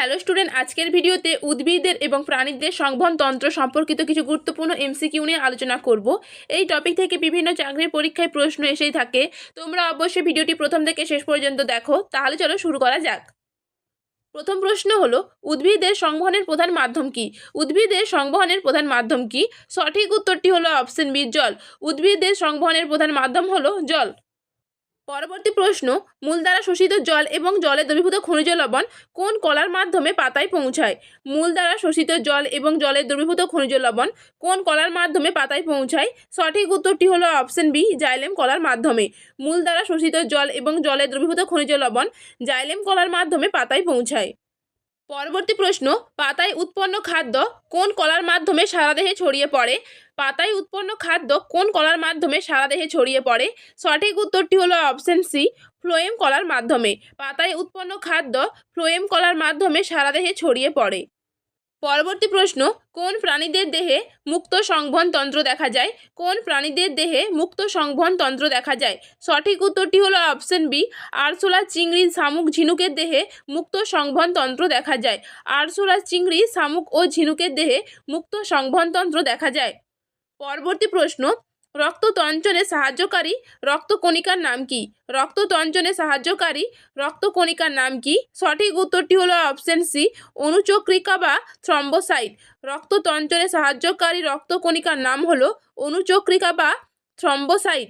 Hello student আজকের ভিডিওতে উদ্ভিদের এবং প্রাণীদের সংবহন তন্ত্র সম্পর্কিত কিছু গুরুত্বপূর্ণ এমসিকিউ নিয়ে আলোচনা করব। এই টপিক থেকে বিভিন্ন চাকরির পরীক্ষায় প্রশ্ন এসেই থাকে। তোমরা অবশ্যই ভিডিওটি প্রথম থেকে শেষ পর্যন্ত দেখো। তাহলে চলো শুরু করা যাক। প্রথম প্রশ্ন হলো, উদ্ভিদের সংবহনের প্রধান মাধ্যম কি? উদ্ভিদের সংবহনের প্রধান মাধ্যম কি? সঠিক উত্তরটি হলো অপশন বি জল। উদ্ভিদের সংবহনের প্রধান মাধ্যম হলো জল। পরবর্তী প্রশ্ন, মূল দ্বারা শোষিত জল এবং জলে দ্রবীভূত খনিজ লবণ কোন কলার মাধ্যমে পাতায় পৌঁছায়? মূল দ্বারা শোষিত জল এবং জলে দ্রবীভূত খনিজ লবণ কোন কলার মাধ্যমে পাতায় পৌঁছায়? সঠিক উত্তরটি হলো অপশন বি, জাইলেম কলার মাধ্যমে। মূল দ্বারা শোষিত জল এবং জলে দ্রবীভূত খনিজ লবণ জাইলেম কলার মাধ্যমে পাতায় পৌঁছায়। পরবর্তী প্রশ্ন, পাতায় উৎপন্ন খাদ্য কোন কলার মাধ্যমে সারা দেহে ছড়িয়ে পড়ে? পাতায় উৎপন্ন খাদ্য কোন কলার মাধ্যমে সারা দেহে ছড়িয়ে পড়ে? সঠিক উত্তরটি হলো অপশন সি ফ্লোয়েম কলার মাধ্যমে। পাতায় উৎপন্ন খাদ্য ফ্লোয়েম কলার মাধ্যমে সারা দেহে ছড়িয়ে পড়ে। পরবর্তী প্রশ্ন, কোন প্রাণীদের দেহে মুক্ত সংবহন তন্ত্র দেখা যায়? কোন প্রাণীদের দেহে মুক্ত সংবহন তন্ত্র দেখা যায়? সঠিক উত্তরটি হলো অপশন বি, আরশোলা চিংড়ি শামুক ঝিনুকের দেহে মুক্ত সংবহন তন্ত্র দেখা যায়। আরশোলা চিংড়ি, শামুক ও ঝিনুকের দেহে মুক্ত সংবহন তন্ত্র দেখা যায়। পরবর্তী প্রশ্ন রক্ততঞ্চনে সাহায্যকারী রক্তকণিকার নাম কি? রক্ততঞ্চনে সাহায্যকারী রক্তকণিকার নাম কি? সঠিক উত্তরটি হলো অপশন সি, অনুচক্রিকা বা থ্রম্বোসাইট। রক্ততঞ্চনে সাহায্যকারী রক্তকণিকার নাম হলো অনুচক্রিকা বা থ্রম্বোসাইট।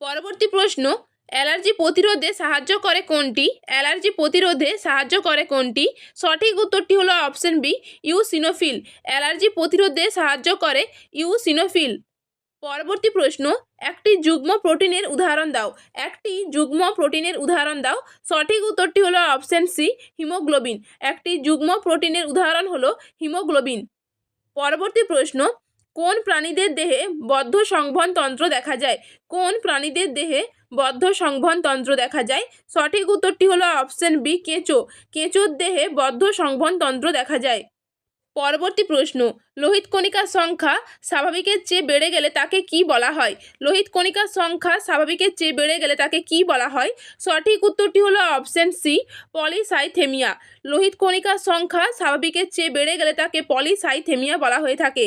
পরবর্তী প্রশ্ন, অ্যালার্জি প্রতিরোধে সাহায্য করে কোনটি? অ্যালার্জি প্রতিরোধে সাহায্য করে কোনটি? সঠিক উত্তরটি হলো অপশন বি, ইউসিনোফিল। অ্যালার্জি প্রতিরোধে সাহায্য করে ইউসিনোফিল। পরবর্তী প্রশ্ন, একটি যুগ্ম প্রোটিনের উদাহরণ দাও। একটি যুগ্ম প্রোটিনের উদাহরণ দাও। সঠিক উত্তরটি হলো অপশন সি, হিমোগ্লোবিন। একটি যুগ্ম প্রোটিনের উদাহরণ হলো হিমোগ্লোবিন। পরবর্তী প্রশ্ন, কোন প্রাণীদের দেহে বদ্ধ সংবহন তন্ত্র দেখা যায়? কোন প্রাণীদের দেহে বদ্ধ সংবহন তন্ত্র দেখা যায়? সঠিক উত্তরটি হলো অপশন বি, কেঁচো। কেঁচোর দেহে বদ্ধ সংবহন তন্ত্র দেখা যায়। পরবর্তী প্রশ্ন, লোহিত কণিকার সংখ্যা স্বাভাবিকের চেয়ে বেড়ে গেলে তাকে কি বলা হয়? লোহিত কণিকার সংখ্যা স্বাভাবিকের চেয়ে বেড়ে গেলে তাকে কি বলা হয়? সঠিক উত্তরটি হলো অপশন সি, পলিসাইথেমিয়া। লোহিত কণিকার সংখ্যা স্বাভাবিকের চেয়ে বেড়ে গেলে তাকে পলিসাইথেমিয়া বলা হয়ে থাকে।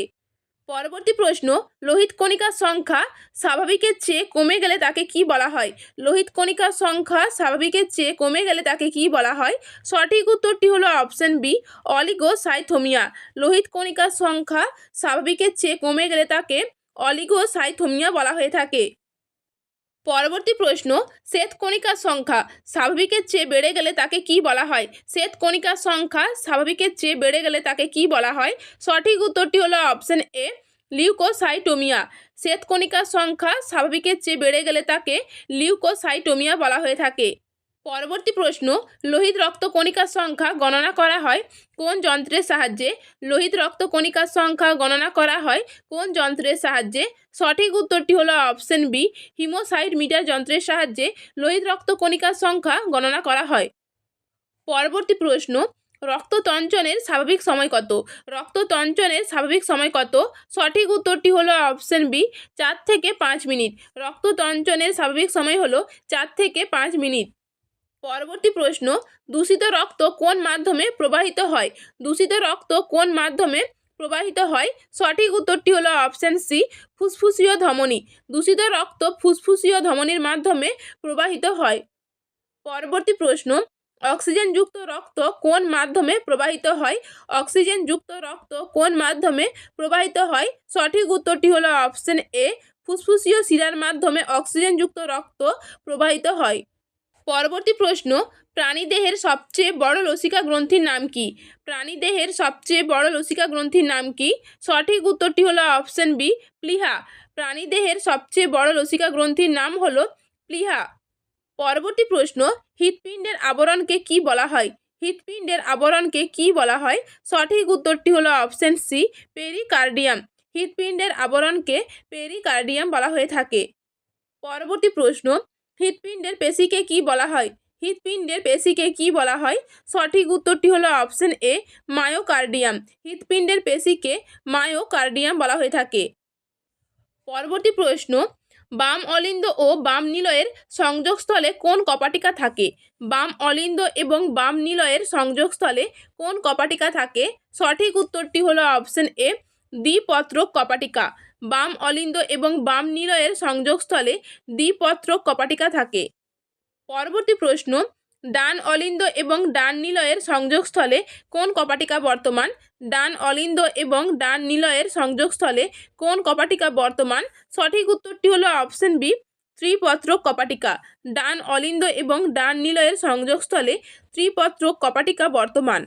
পরবর্তী প্রশ্ন, লোহিত কণিকার সংখ্যা স্বাভাবিকের চেয়ে কমে গেলে তাকে কি বলা হয়? লোহিত কণিকার সংখ্যা স্বাভাবিকের চেয়ে কমে গেলে তাকে কি বলা হয়? সঠিক উত্তরটি হলো অপশন বি অলিগো সাইথোমিয়া লোহিত কণিকার সংখ্যা স্বাভাবিকের চেয়ে কমে গেলে তাকে অলিগো সাইথোমিয়া বলা হয়ে থাকে। পরবর্তী প্রশ্ন, শ্বেত কণিকার সংখ্যা স্বাভাবিকের চেয়ে বেড়ে গেলে তাকে কি বলা হয়? শ্বেত কণিকার সংখ্যা স্বাভাবিকের চেয়ে বেড়ে গেলে তাকে কি বলা হয়? সঠিক উত্তরটি হলো অপশন এ, লিউকোসাইটোমিয়া। শ্বেত কণিকার সংখ্যা স্বাভাবিকের চেয়ে বেড়ে গেলে তাকে লিউকোসাইটোমিয়া বলা হয়ে থাকে। পরবর্তী প্রশ্ন, লোহিত রক্ত কণিকার সংখ্যা গণনা করা হয় কোন যন্ত্রের সাহায্যে? লোহিত রক্ত কণিকার সংখ্যা গণনা করা হয় কোন যন্ত্রের সাহায্যে? সঠিক উত্তরটি হলো অপশন বি হিমোসাইড মিটার যন্ত্রের সাহায্যে লোহিত রক্ত কণিকার সংখ্যা গণনা করা হয়। পরবর্তী প্রশ্ন, রক্ততঞ্চনের স্বাভাবিক সময় কত? রক্ততঞ্চনের স্বাভাবিক সময় কত? সঠিক উত্তরটি হলো অপশন বি, চার থেকে পাঁচ মিনিট। রক্ততঞ্চনের স্বাভাবিক সময় হলো চার থেকে পাঁচ মিনিট। পরবর্তী প্রশ্ন, দূষিত রক্ত কোন মাধ্যমে প্রবাহিত হয়? দূষিত রক্ত কোন মাধ্যমে প্রবাহিত হয়? সঠিক উত্তরটি হলো অপশন সি ফুসফুসীয় ধমনী। দূষিত রক্ত ফুসফুসীয় ধমনীর মাধ্যমে প্রবাহিত হয়। পরবর্তী প্রশ্ন, অক্সিজেনযুক্ত রক্ত কোন মাধ্যমে প্রবাহিত হয়? অক্সিজেনযুক্ত রক্ত কোন মাধ্যমে প্রবাহিত হয়? সঠিক উত্তরটি হলো অপশন এ ফুসফুসীয় শিরার মাধ্যমে অক্সিজেনযুক্ত রক্ত প্রবাহিত হয়। পরবর্তী প্রশ্ন, প্রাণীদেহের সবচেয়ে বড় লসিকা গ্রন্থির নাম কি? প্রাণীদেহের সবচেয়ে বড় লসিকা গ্রন্থির নাম কি? সঠিক উত্তরটি হলো অপশন বি, প্লিহা। প্রাণীদেহের সবচেয়ে বড় লসিকা গ্রন্থির নাম হলো প্লিহা। পরবর্তী প্রশ্ন, হৃৎপিণ্ডের আবরণকে কি বলা হয়? হৃৎপিণ্ডের আবরণকে কি বলা হয়? সঠিক উত্তরটি হলো অপশন সি, পেরিকার্ডিয়াম। হৃৎপিণ্ডের আবরণকে পেরিকার্ডিয়াম বলা হয়ে থাকে। পরবর্তী প্রশ্ন হৃৎপিণ্ডের পেশিকে কি বলা হয়? হৃৎপিণ্ডের পেশিকে কি বলা হয়? সঠিক উত্তরটি হলো অপশন এ, মায়োকার্ডিয়াম। হৃৎপিণ্ডের পেশিকে মায়োকার্ডিয়াম বলা হয়ে থাকে। পরবর্তী প্রশ্ন, বাম অলিন্দ ও বাম নিলয়ের সংযোগস্থলে কোন কপাটিকা থাকে? বাম অলিন্দ এবং বাম নিলয়ের সংযোগস্থলে কোন কপাটিকা থাকে? সঠিক উত্তরটি হলো অপশন এ, দ্বিপত্রক কপাটিকা। বাম অলিন্দ এবং বাম নিলয়ের সংযোগস্থলে দ্বিপত্র কপাটিকা থাকে। পরবর্তী প্রশ্ন, ডান অলিন্দ এবং ডান নিলয়ের সংযোগস্থলে কোন কপাটিকা বর্তমান? ডান অলিন্দ এবং ডান নিলয়ের সংযোগস্থলে কোন কপাটিকা বর্তমান? সঠিক উত্তরটি হলো অপশন বি, ত্রিপত্র কপাটিকা। ডান অলিন্দ এবং ডান নিলয়ের সংযোগস্থলে ত্রিপত্র কপাটিকা বর্তমান।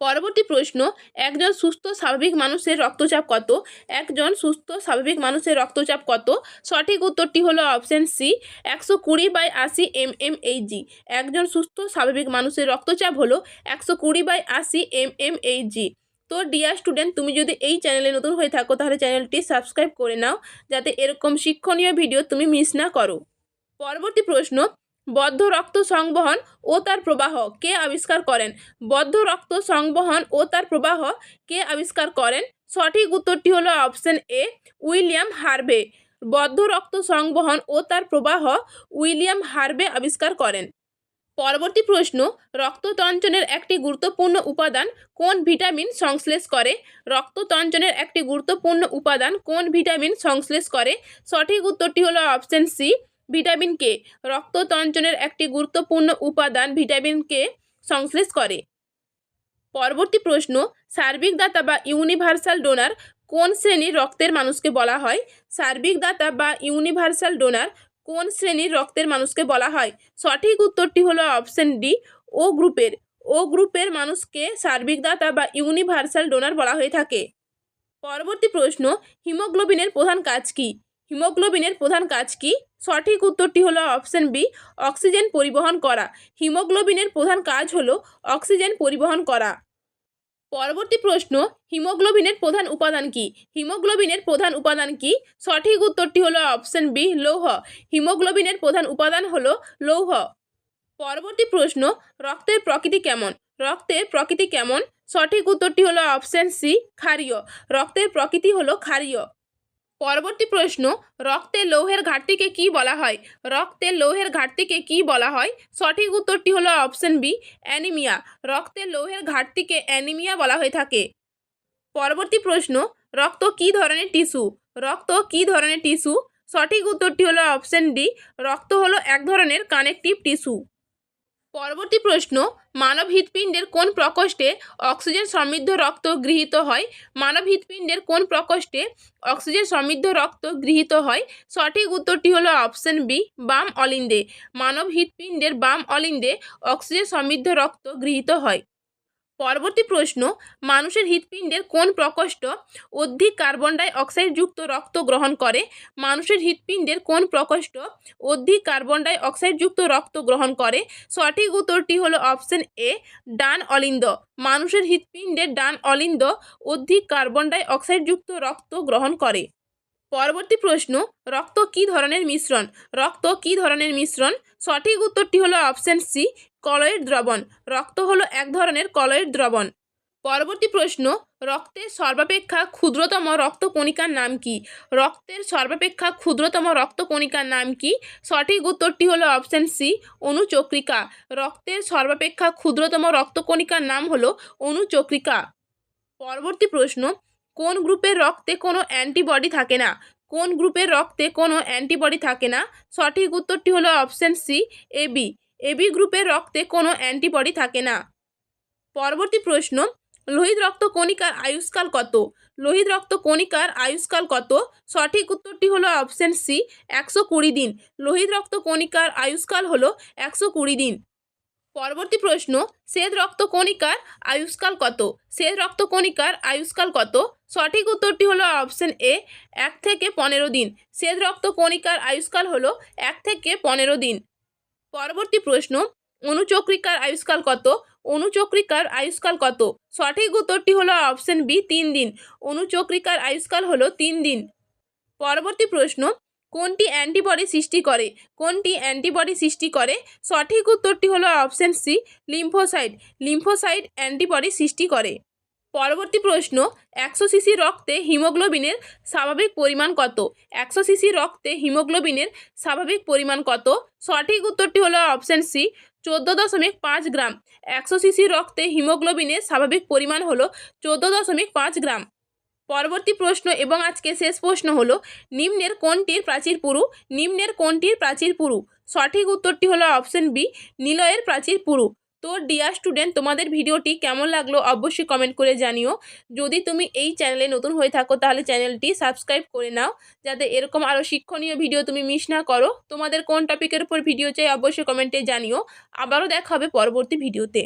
পরবর্তী প্রশ্ন, একজন সুস্থ স্বাভাবিক মানুষের রক্তচাপ কত? একজন সুস্থ স্বাভাবিক মানুষের রক্তচাপ কত? সঠিক উত্তরটি হলো অপশন সি, একশো কুড়ি বাই আশি এম এম এইচজি একজন সুস্থ স্বাভাবিক মানুষের রক্তচাপ হলো একশো কুড়ি বাই আশি এম এম এইচজি তো ডিয়ার স্টুডেন্ট তুমি যদি এই চ্যানেলে নতুন হয়ে থাকো, তাহলে চ্যানেলটি সাবস্ক্রাইব করে নাও, যাতে এরকম শিক্ষণীয় ভিডিও তুমি মিস না করো। পরবর্তী প্রশ্ন বদ্ধ রক্ত সংবহন ও তার প্রবাহ কে আবিষ্কার করেন? বদ্ধ রক্ত সংবহন ও তার প্রবাহ কে আবিষ্কার করেন? সঠিক উত্তরটি হলো অপশন এ, উইলিয়াম হার্ভে বদ্ধ রক্ত সংবহন ও তার প্রবাহ উইলিয়াম হার্ভে আবিষ্কার করেন। পরবর্তী প্রশ্ন, রক্ততঞ্চনের একটি গুরুত্বপূর্ণ উপাদান কোন ভিটামিন সংশ্লেষ করে? রক্ততঞ্চনের একটি গুরুত্বপূর্ণ উপাদান কোন ভিটামিন সংশ্লেষ করে? সঠিক উত্তরটি হলো অপশন সি ভিটামিন কে। রক্ততঞ্চনের একটি গুরুত্বপূর্ণ উপাদান ভিটামিন কে সংশ্লেষ করে। পরবর্তী প্রশ্ন সার্বিক দাতা বা ইউনিভার্সাল ডোনার কোন শ্রেণির রক্তের মানুষকে বলা হয়? সার্বিক দাতা বা ইউনিভার্সাল ডোনার কোন শ্রেণির রক্তের মানুষকে বলা হয়? সঠিক উত্তরটি হলো অপশন ডি, ও গ্রুপের। ও গ্রুপের মানুষকে সার্বিক দাতা বা ইউনিভার্সাল ডোনার বলা হয়ে থাকে। পরবর্তী প্রশ্ন, হিমোগ্লোবিনের প্রধান কাজ কী? হিমোগ্লোবিনের প্রধান কাজ কী? সঠিক উত্তরটি হলো অপশন বি, অক্সিজেন পরিবহন করা। হিমোগ্লোবিনের প্রধান কাজ হলো অক্সিজেন পরিবহন করা। পরবর্তী প্রশ্ন, হিমোগ্লোবিনের প্রধান উপাদান কি? হিমোগ্লোবিনের প্রধান উপাদান কি? সঠিক উত্তরটি হলো অপশন বি, লৌহ। হিমোগ্লোবিনের প্রধান উপাদান হলো লৌহ। পরবর্তী প্রশ্ন, রক্তের প্রকৃতি কেমন? রক্তের প্রকৃতি কেমন? সঠিক উত্তরটি হলো অপশন সি, ক্ষারীয়। রক্তের প্রকৃতি হলো ক্ষারীয়। পরবর্তী প্রশ্ন রক্তে লৌহের ঘাটতিকে কি বলা হয়? রক্তে লৌহের ঘাটতিকে কি বলা হয়? সঠিক উত্তরটি হলো অপশন বি, অ্যানিমিয়া। রক্তে লৌহের ঘাটতিকে অ্যানিমিয়া বলা হয়ে থাকে। পরবর্তী প্রশ্ন, রক্ত কী ধরনের টিস্যু? রক্ত কী ধরনের টিস্যু? সঠিক উত্তরটি হলো অপশন ডি, রক্ত হলো এক ধরনের কানেকটিভ টিস্যু। পরবর্তী প্রশ্ন মানব হৃৎপিণ্ডের কোন প্রকোষ্ঠে অক্সিজেন সমৃদ্ধ রক্ত গৃহীত হয়? মানব হৃৎপিণ্ডের কোন প্রকোষ্ঠে অক্সিজেন সমৃদ্ধ রক্ত গৃহীত হয়? সঠিক উত্তরটি হলো অপশন বি, বাম অলিন্দে। মানব হৃৎপিণ্ডের বাম অলিন্দে অক্সিজেন সমৃদ্ধ রক্ত গৃহীত হয়। পরবর্তী প্রশ্ন, মানুষের হৃৎপিণ্ডের কোন প্রকোষ্ঠ অধিক কার্বন ডাই অক্সাইডযুক্ত রক্ত গ্রহণ করে? মানুষের হৃৎপিণ্ডের কোন প্রকোষ্ঠ অধিক কার্বন ডাই অক্সাইডযুক্ত রক্ত গ্রহণ করে? সঠিক উত্তরটি হলো অপশন এ, ডান অলিন্দ। মানুষের হৃৎপিণ্ডের ডান অলিন্দ অধিক কার্বন ডাই অক্সাইডযুক্ত রক্ত গ্রহণ করে। পরবর্তী প্রশ্ন, রক্ত কী ধরনের মিশ্রণ? রক্ত কী ধরনের মিশ্রণ? সঠিক উত্তরটি হলো অপশন সি কলয়েড দ্রবণ। রক্ত হলো এক ধরনের কলয়ের দ্রবণ। পরবর্তী প্রশ্ন, রক্তের সর্বাপেক্ষা ক্ষুদ্রতম রক্তকণিকার নাম কি? রক্তের সর্বাপেক্ষা ক্ষুদ্রতম রক্তকণিকার নাম কি? সঠিক উত্তরটি হলো অপশন সি, অনুচক্রিকা। রক্তের সর্বাপেক্ষা ক্ষুদ্রতম রক্তকণিকার নাম হলো অনুচক্রিকা। পরবর্তী প্রশ্ন, কোন গ্রুপের রক্তে কোনো অ্যান্টিবডি থাকে না? কোন গ্রুপের রক্তে কোনো অ্যান্টিবডি থাকে না? সঠিক উত্তরটি হলো অপশন সি এবি এবি গ্রুপের রক্তে কোনো অ্যান্টিবডি থাকে না। পরবর্তী প্রশ্ন, লোহিত রক্ত কণিকার আয়ুষ্কাল কত? লোহিত রক্ত কণিকার আয়ুষ্কাল কত? সঠিক উত্তরটি হলো অপশন সি, একশো কুড়ি দিন। লোহিত রক্ত কণিকার আয়ুষ্কাল হলো একশো কুড়ি দিন। পরবর্তী প্রশ্ন, শ্বেত রক্ত কণিকার আয়ুষ্কাল কত? শ্বেত রক্ত কণিকার আয়ুষ্কাল কত? সঠিক উত্তরটি হলো অপশন এ, এক থেকে পনেরো দিন। শ্বেত রক্ত কণিকার আয়ুষ্কাল হলো এক থেকে পনেরো দিন। পরবর্তী প্রশ্ন, অনুচক্রিকার আয়ুষ্কাল কত? অনুচক্রিকার আয়ুষ্কাল কত? সঠিক উত্তরটি হলো অপশন বি, তিন দিন। অনুচক্রিকার আয়ুষ্কাল হলো তিন দিন। পরবর্তী প্রশ্ন, কোনটি অ্যান্টিবডি সৃষ্টি করে? কোনটি অ্যান্টিবডি সৃষ্টি করে? সঠিক উত্তরটি হলো option C, lymphocyte. Lymphocyte antibody সৃষ্টি করে। পরবর্তী প্রশ্ন, একশো সিসি রক্তে হিমোগ্লোবিনের স্বাভাবিক পরিমাণ কত? একশো সিসি রক্তে হিমোগ্লোবিনের স্বাভাবিক পরিমাণ কত? সঠিক উত্তরটি হলো অপশন সি, চোদ্দ দশমিক পাঁচ গ্রাম। একশো সিসি রক্তে হিমোগ্লোবিনের স্বাভাবিক পরিমাণ হলো চোদ্দ দশমিক পাঁচ গ্রাম। পরবর্তী প্রশ্ন এবং আজকে শেষ প্রশ্ন হলো, নিম্নের কোনটির প্রাচীর পুরু? নিম্নের কোনটির প্রাচীর পুরু? সঠিক উত্তরটি হলো অপশন বি, নিলয়ের প্রাচীর পুরু। তো ডিয়ার স্টুডেন্ট তোমাদের ভিডিওটি কেমন লাগল অবশ্যই কমেন্ট করে জানিও। যদি তুমি এই চ্যানেলে নতুন হয়ে থাকো, তাহলে চ্যানেলটি সাবস্ক্রাইব করে নাও, যাতে এরকম আরও শিক্ষণীয় ভিডিও তুমি মিস না করো। তোমাদের কোন টপিকের উপর ভিডিও চাই, অবশ্যই কমেন্টে জানিও। আবারও দেখা হবে পরবর্তী ভিডিওতে